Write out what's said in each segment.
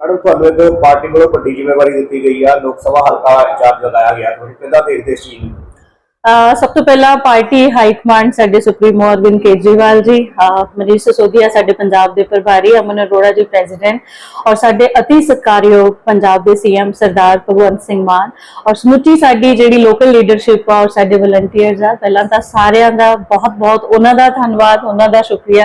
Madam, ਤੁਹਾਨੂੰ ਇੱਕ party ਵੱਲੋਂ ਵੱਡੀ ਜ਼ਿੰਮੇਵਾਰੀ ਦਿੱਤੀ ਗਈ ਆ। ਲੋਕ ਸਭਾ ਹਲਕਾ ਇੰਚਾਰਜ ਲਗਾਇਆ ਗਿਆ। ਤੁਸੀਂ ਕਿੱਦਾਂ ਦੇਖਦੇ ਇਸ ਚੀਜ਼ ਨੂੰ ਸਭ ਤੋਂ ਪਹਿਲਾਂ ਪਾਰਟੀ ਹਾਈ ਕਮਾਂਡ ਸਾਡੇ ਸੁਪਰੀਮੋ ਅਰਵਿੰਦ ਕੇਜਰੀਵਾਲ ਜੀ ਮਨੀਸ਼ ਸਿਸੋਦੀਆ ਸਾਡੇ ਪੰਜਾਬ ਦੇ ਪ੍ਰਭਾਰੀ, ਅਮਨ ਅਰੋੜਾ ਜੀ ਪ੍ਰੈਜ਼ੀਡੈਂਟ ਔਰ ਸਾਡੇ ਅਤੀ ਸਤਿਕਾਰਯੋਗ ਪੰਜਾਬ ਦੇ ਸੀਐਮ ਸਰਦਾਰ ਭਗਵੰਤ ਸਿੰਘ ਮਾਨ ਔਰ ਸਮੁੱਚੀ ਸਾਡੀ ਜਿਹੜੀ ਲੋਕਲ ਲੀਡਰਸ਼ਿਪ ਆ ਔਰ ਸਾਡੇ ਵਲੰਟੀਅਰਸ ਆ, ਪਹਿਲਾਂ ਤਾਂ ਸਾਰਿਆਂ ਦਾ ਬਹੁਤ ਬਹੁਤ ਉਹਨਾਂ ਦਾ ਧੰਨਵਾਦ, ਉਹਨਾਂ ਦਾ ਸ਼ੁਕਰੀਆ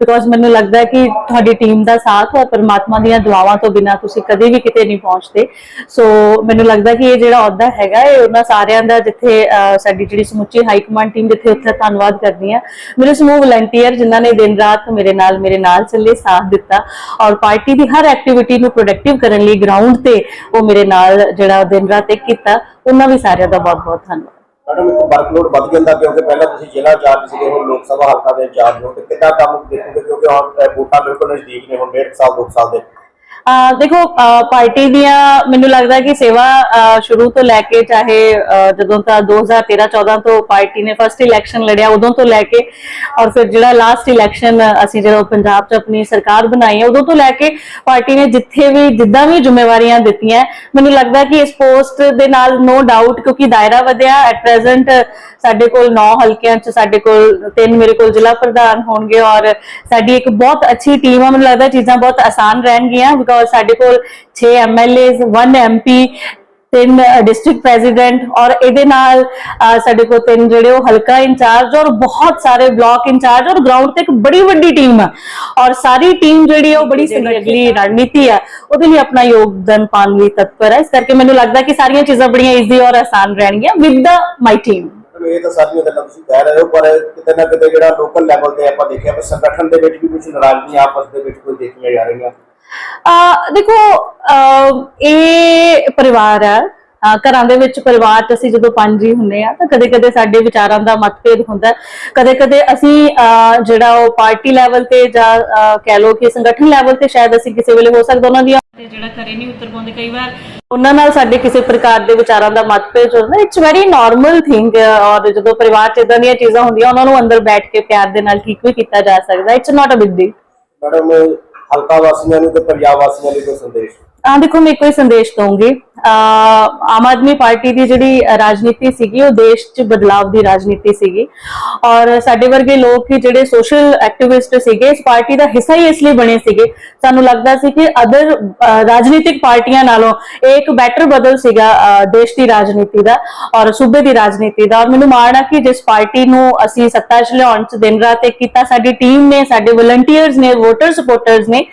ਬਿਕੋਜ਼ ਮੈਨੂੰ ਲੱਗਦਾ ਕਿ ਤੁਹਾਡੀ ਟੀਮ ਦਾ ਸਾਥ ਔਰ ਪਰਮਾਤਮਾ ਦੀਆਂ ਦੁਆਵਾਂ ਤੋਂ ਬਿਨਾ ਤੁਸੀਂ ਕਦੇ ਵੀ ਕਿਤੇ ਨਹੀਂ ਪਹੁੰਚਦੇ। ਸੋ ਮੈਨੂੰ ਲੱਗਦਾ ਕਿ ਇਹ ਜਿਹੜਾ ਅਹੁਦਾ ਹੈਗਾ, ਇਹ ਉਹਨਾਂ ਸਾਰਿਆਂ ਦਾ ਜਿੱਥੇ ਸਾਡੀ ਜਿਹੜੀ ਸਮੁੱਚੀ ਹਾਈ ਕਮਾਂਡ ਟੀਮ ਜਿੱਥੇ ਉੱਥੇ ਧੰਨਵਾਦ ਕਰਦੀ ਆ ਮੇਰੇ ਸਮੂਹ ਵਲੰਟੀਅਰ ਜਿਨ੍ਹਾਂ ਨੇ ਦਿਨ ਰਾਤ ਮੇਰੇ ਨਾਲ ਮੇਰੇ ਨਾਲ ਚੱਲੇ, ਸਾਥ ਦਿੱਤਾ ਔਰ ਪਾਰਟੀ ਦੀ ਹਰ ਐਕਟੀਵਿਟੀ ਨੂੰ ਪ੍ਰੋਡਕਟਿਵ ਕਰਨ ਲਈ ਗਰਾਊਂਡ ਤੇ ਉਹ ਮੇਰੇ ਨਾਲ ਜਿਹੜਾ ਦਿਨ ਰਾਤ ਇੱਕ ਕੀਤਾ, ਉਹਨਾਂ ਵੀ ਸਾਰਿਆਂ ਦਾ ਬਹੁਤ ਬਹੁਤ ਧੰਨਵਾਦ। ਮੈਡਮ, ਇੱਕ ਵਰਕਲੋਡ ਵੱਧ ਜਾਂਦਾ ਕਿਉਂਕਿ ਪਹਿਲਾਂ ਤੁਸੀਂ ਜ਼ਿਲ੍ਹਾ ਇੰਚਾਰਜ ਸੀਗੇ, ਹੁਣ ਲੋਕ ਸਭਾ ਹਲਕਾ ਦੇ ਇੰਚਾਰਜ ਹੋ ਤੇ ਕਿੱਦਾਂ ਕੰਮ ਦੇਖੋਗੇ? ਕਿਉਂਕਿ ਹੁਣ ਵੋਟਾਂ ਬਿਲਕੁਲ ਨਜ਼ਦੀਕ ਨੇ, ਹੁਣ ਡੇਢ ਸਾਲ, ਦੋ ਸਾਲ ਦੇ। ਦੇਖੋ ਪਾਰਟੀ ਦੀਆਂ ਮੈਨੂੰ ਲੱਗਦਾ ਕਿ ਸੇਵਾ ਸ਼ੁਰੂ ਤੋਂ ਲੈ ਕੇ ਚਾਹੇ ਜਦੋਂ ਤਾਂ 2013-14 ਤੋਂ ਪਾਰਟੀ ਨੇ ਫਸਟ ਇਲੈਕਸ਼ਨ ਲੜਿਆ, ਉਦੋਂ ਤੋਂ ਲੈ ਕੇ ਔਰ ਫਿਰ ਜਿਹੜਾ ਲਾਸਟ ਇਲੈਕਸ਼ਨ ਅਸੀਂ ਜਦੋਂ ਪੰਜਾਬ 'ਚ ਆਪਣੀ ਸਰਕਾਰ ਬਣਾਈ ਹੈ, ਉਦੋਂ ਤੋਂ ਲੈ ਕੇ ਪਾਰਟੀ ਨੇ ਜਿੱਥੇ ਵੀ, ਜਿੱਦਾਂ ਵੀ ਜ਼ਿੰਮੇਵਾਰੀਆਂ ਦਿੱਤੀਆਂ, ਮੈਨੂੰ ਲੱਗਦਾ ਕਿ ਇਸ ਪੋਸਟ ਦੇ ਨਾਲ ਨੋ ਡਾਊਟ ਕਿਉਂਕਿ ਦਾਇਰਾ ਵਧਿਆ ਐਟ ਪ੍ਰੈਜ਼ੈਂਟ ਸਾਡੇ ਕੋਲ 9 ਹਲਕਿਆਂ 'ਚ, ਸਾਡੇ ਕੋਲ ਤਿੰਨ ਮੇਰੇ ਕੋਲ ਜ਼ਿਲ੍ਹਾ ਪ੍ਰਧਾਨ ਹੋਣਗੇ ਔਰ ਸਾਡੀ ਇੱਕ ਬਹੁਤ ਅੱਛੀ ਟੀਮ ਆ, ਮੈਨੂੰ ਲੱਗਦਾ ਚੀਜ਼ਾਂ ਬਹੁਤ ਆਸਾਨ ਰਹਿਣਗੀਆਂ ਬਿਕੋਜ਼ ਸਾਡੇ ਕੋਲ 6 ਐਮਐਲਏਜ਼ 1 ਐਮਪੀ ਤਿੰਨ ਡਿਸਟ੍ਰਿਕਟ ਪ੍ਰੈਜ਼ੀਡੈਂਟ ਔਰ ਇਹਦੇ ਨਾਲ ਸਾਡੇ ਕੋਲ ਤਿੰਨ ਜਿਹੜੇ ਉਹ ਹਲਕਾ ਇੰਚਾਰਜ ਔਰ ਬਹੁਤ ਸਾਰੇ ਬਲਾਕ ਇੰਚਾਰਜ ਔਰ ਗਰਾਊਂਡ ਤੇ ਇੱਕ ਬੜੀ ਵੱਡੀ ਟੀਮ ਆ। ਔਰ ਸਾਰੀ ਟੀਮ ਜਿਹੜੀ ਉਹ ਬੜੀ ਅਗਲੀ ਰਣਨੀਤੀ ਆ। ਉਹਦੇ ਲਈ ਆਪਣਾ ਯੋਗਦਾਨ ਪਾਉਣ ਲਈ ਤਤਪਰ ਹੈ ਇਸ ਕਰਕੇ ਮੈਨੂੰ ਲੱਗਦਾ ਕਿ ਸਾਰੀਆਂ ਚੀਜ਼ਾਂ ਬੜੀਆਂ ਈਜ਼ੀ ਔਰ ਆਸਾਨ ਰਹਿਣਗੀਆਂ ਵਿਦ ਦਾ ਮਾਈ ਟੀਮ ਇਹ ਤਾਂ ਸਾਰੀਆਂ ਗੱਲਾਂ ਤੁਸੀਂ ਕਹਿ ਰਹੇ ਹੋ ਪਰ ਕਿਤੇ ਨਾ ਕਿਤੇ ਜਿਹੜਾ ਲੋਕਲ ਲੈਵਲ ਤੇ ਆਪਾਂ ਦੇਖਿਆ ਵੀ ਸੰਗਠਨ ਦੇ ਵਿੱਚ ਵੀ ਕੁਝ ਨਾਰਾਜ਼ਗੀਆਂ ਆਪਸ ਦੇ ਵਿੱਚ ਕੋਈ ਦੇਖੀਆਂ ਜਾ ਰਹੀਆਂ। ਅਹ, ਦੇਖੋ ਇਹ ਪਰਿਵਾਰ ਆ ਘਰਾਂ ਦੇ ਵਿੱਚ ਪਰਿਵਾਰ ਚ ਅਸੀਂ ਜਦੋਂ ਪੰਜ ਹੀ ਹੁੰਨੇ ਆ ਤਾਂ ਕਦੇ-ਕਦੇ ਸਾਡੇ ਵਿਚਾਰਾਂ ਦਾ ਮਤਭੇਦ ਹੁੰਦਾ ਕਦੇ-ਕਦੇ ਅਸੀਂ ਜਿਹੜਾ ਉਹ ਪਾਰਟੀ ਲੈਵਲ ਤੇ ਜਾਂ ਕਹਿ ਲਓ ਕਿ ਸੰਗਠਨ ਲੈਵਲ ਤੇ ਸ਼ਾਇਦ ਅਸੀਂ ਕਿਸੇ ਵੇਲੇ ਹੋ ਸਕਦਾ, ਉਹਨਾਂ ਦੀਆਂ ਜਿਹੜਾ ਕਰੇ ਨਹੀਂ ਉਤਰ ਪਾਉਂਦੇ ਕਈ ਵਾਰ, ਉਹਨਾਂ ਨਾਲ ਸਾਡੇ ਕਿਸੇ ਪ੍ਰਕਾਰ ਦੇ ਵਿਚਾਰਾਂ ਦਾ ਮਤਭੇਦ ਹੁੰਦਾ ਇਟਸ ਵੈਰੀ ਨਾਰਮਲ ਥਿੰਗ ਔਰ ਜਦੋਂ ਪਰਿਵਾਰ ਚ ਇਦਾਂ ਦੀਆਂ ਚੀਜ਼ਾਂ ਹੁੰਦੀਆਂ, ਉਹਨਾਂ ਨੂੰ ਅੰਦਰ ਬੈਠ ਕੇ ਪਿਆਰ ਦੇ ਨਾਲ ਠੀਕ ਵੀ ਕੀਤਾ ਜਾ ਸਕਦਾ। It's not a big deal madam ਹਲਕਾ ਵਾਸੀਆਂ ਨੂੰ ਤੇ ਪੰਜਾਬ ਵਾਸੀਆਂ ਲਈ ਕੋਈ ਸੰਦੇਸ਼? ਆ ਦੇਖੋ, ਮੈਂ ਕੋਈ ਸੰਦੇਸ਼ ਦਊਂਗੀ। ਆਮ ਆਦਮੀ ਪਾਰਟੀ ਦੀ ਜਿਹੜੀ ਰਾਜਨੀਤੀ ਸੀਗੀ, ਉਹ ਦੇਸ਼ 'ਚ ਬਦਲਾਵ ਦੀ ਰਾਜਨੀਤੀ ਸੀਗੀ। ਔਰ ਸਾਡੇ ਵਰਗੇ ਲੋਕ ਹੀ ਜਿਹੜੇ ਸੋਸ਼ਲ ਐਕਟਿਵਿਸਟ ਸੀਗੇ, ਇਸ ਪਾਰਟੀ ਦਾ ਹਿੱਸਾ ਹੀ ਇਸ ਲਈ ਬਣੇ ਸੀਗੇ। ਸਾਨੂੰ ਲੱਗਦਾ ਸੀ ਕਿ ਅਦਰ ਰਾਜਨੀਤਿਕ ਪਾਰਟੀਆਂ ਨਾਲੋਂ ਇਹ ਇੱਕ ਬੈਟਰ ਬਦਲ ਸੀਗਾ ਦੇਸ਼ ਦੀ ਰਾਜਨੀਤੀ ਦਾ ਔਰ ਸੂਬੇ ਦੀ ਰਾਜਨੀਤੀ ਦਾ। ਔਰ ਮੈਨੂੰ ਮਾਣ ਆ ਕਿ ਜਿਸ ਪਾਰਟੀ ਨੂੰ ਅਸੀਂ ਸੱਤਾ 'ਚ ਲਿਆਉਣ 'ਚ ਦਿਨ ਰਾਤ ਇੱਕ ਕੀਤਾ, ਸਾਡੀ ਟੀਮ ਨੇ, ਸਾਡੇ ਵਲੰਟੀਅਰਸ ਨੇ ਵੋਟਰ ਸਪੋਰਟਰਸ ਨੇ,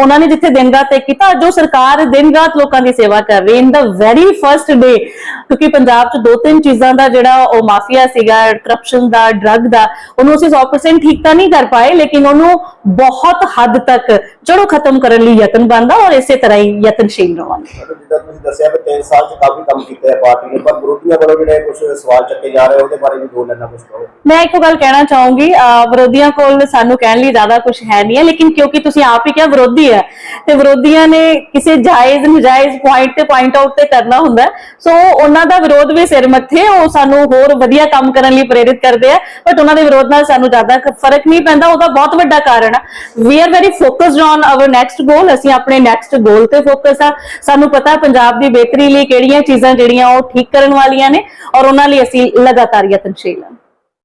ਉਹਨਾਂ ਨੇ ਜਿੱਥੇ ਦਿਨ ਰਾਤ ਇੱਕ ਕੀਤਾ, ਜੋ ਸਰਕਾਰ ਦਿਨ ਰਾਤ ਲੋਕਾਂ ਦੀ ਸੇਵਾ ਕਰ ਰਹੀ। ਇਨ ਦਾ ਵੈਰੀ ਫਰਸਟ ਡੇ ਕਿਉਂਕਿ ਪੰਜਾਬ 'ਚ ਦੋ ਤਿੰਨ ਚੀਜ਼ਾਂ ਦਾ ਜਿਹੜਾ ਉਹ ਮਾਫੀਆ ਸੀਗਾ ਕਰਪਸ਼ਨ ਦਾ ਡਰੱਗ ਦਾ, ਉਹਨੂੰ ਅਸੀਂ 100% ਠੀਕ ਤਾਂ ਨਹੀਂ ਕਰ ਪਾਏ, ਲੇਕਿਨ ਉਹਨੂੰ ਬਹੁਤ ਹੱਦ ਤੱਕ ਜੜੋਂ ਖਤਮ ਕਰਨ ਲਈ ਯਤਨ ਬਣਦਾ ਔਰ ਇਸੇ ਤਰ੍ਹਾਂ ਹੀ ਯਤਨਸ਼ੀਲ ਰਵਾਂਗੇ। ਦੱਸਿਆ ਵੀ 3 ਸਾਲ 'ਚ ਕਾਫੀ ਕੰਮ ਕੀਤਾ ਹੈ ਪਾਰਟੀ ਨੇ, ਪਰ ਵਿਰੋਧੀਆਂ ਵੱਲੋਂ ਜਿਹੜੇ ਕੁਝ ਸਵਾਲ ਚੱਕੇ ਜਾ ਰਹੇ ਉਹਦੇ ਬਾਰੇ ਵੀ ਦੋ ਲੈਣਾ ਕੁਝ ਕਹੋ। ਮੈਂ ਇੱਕੋ ਗੱਲ ਕਹਿਣਾ ਚਾਹੂੰਗੀ ਵਿਰੋਧੀਆਂ ਕੋਲ ਸਾਨੂੰ ਕਹਿਣ ਲਈ ਜ਼ਿਆਦਾ ਕੁਝ ਹੈ ਨਹੀਂ ਹੈ, ਲੇਕਿਨ ਕਿਉਂਕਿ ਤੁਸੀਂ ਆਪ ਹੀ ਕਿਹਾ ਵਿਰੋਧੀ ਹੈ, ਤੇ ਵਿਰੋਧੀਆਂ ਨੇ ਕਿਸੇ ਜਾਇਜ਼, ਨਜਾਇਜ਼ ਪੁਆਇੰਟ ਤੇ ਪੁਆਇੰਟ ਆਊਟ ਤੇ ਕਰਨਾ ਹੁੰਦਾ ਸੋ ਉਹਨਾਂ ਦਾ ਵਿਰੋਧ ਵੀ ਸਿਰ ਮੱਥੇ, ਉਹ ਸਾਨੂੰ ਹੋਰ ਵਧੀਆ ਕੰਮ ਕਰਨ ਲਈ ਪ੍ਰੇਰਿਤ ਕਰਦੇ ਆ ਬਟ ਉਹਨਾਂ ਦੇ ਵਿਰੋਧ ਨਾਲ ਸਾਨੂੰ ਜ਼ਿਆਦਾ ਫ਼ਰਕ ਨਹੀਂ ਪੈਂਦਾ, ਉਹਦਾ ਬਹੁਤ ਵੱਡਾ ਕਾਰਨ ਆ। We are very focused on our next goal ਅਸੀਂ ਆਪਣੇ ਨੈਕਸਟ ਗੋਲ ਤੇ ਫੋਕਸ ਆ। ਸਾਨੂੰ ਪਤਾ ਪੰਜਾਬ ਦੀ ਬਿਹਤਰੀ ਲਈ ਕਿਹੜੀਆਂ ਚੀਜ਼ਾਂ ਜਿਹੜੀਆਂ ਉਹ ਠੀਕ ਕਰਨ ਵਾਲੀਆਂ ਨੇ ਔਰ ਉਹਨਾਂ ਲਈ ਅਸੀਂ ਲਗਾਤਾਰ ਯਤਨਸ਼ੀਲ ਹਾਂ।